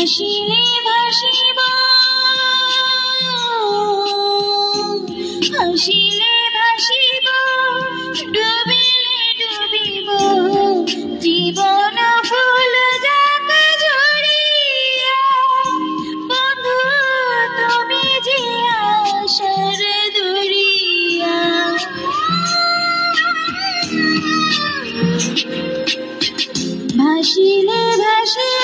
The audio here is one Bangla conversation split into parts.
ভাসিলে ভাসিব ভাসিলে ভাসিব ডুবিলে ডুবিব জীবন ফুল যাক জড়িয়া বন্ধু তুমি যে আশার দড়িয়া ভাসিলে ভাসিলে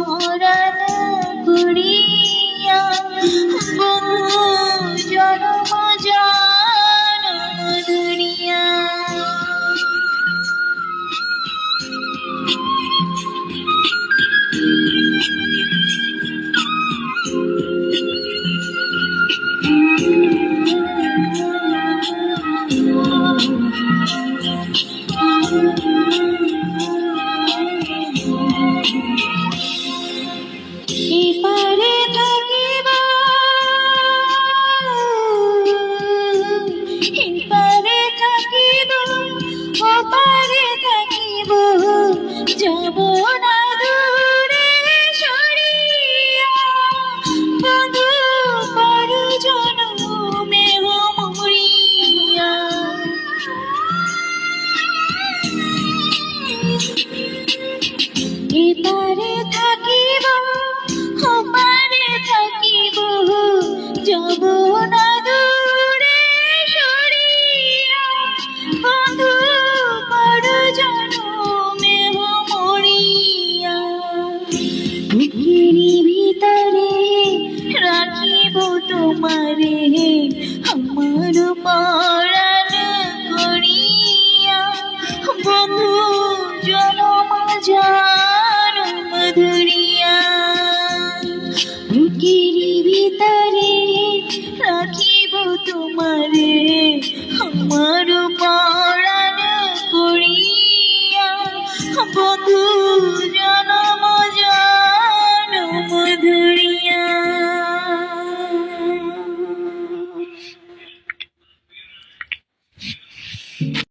মোরা গিরি ভিতরে রাখিব তোমারে আমার পা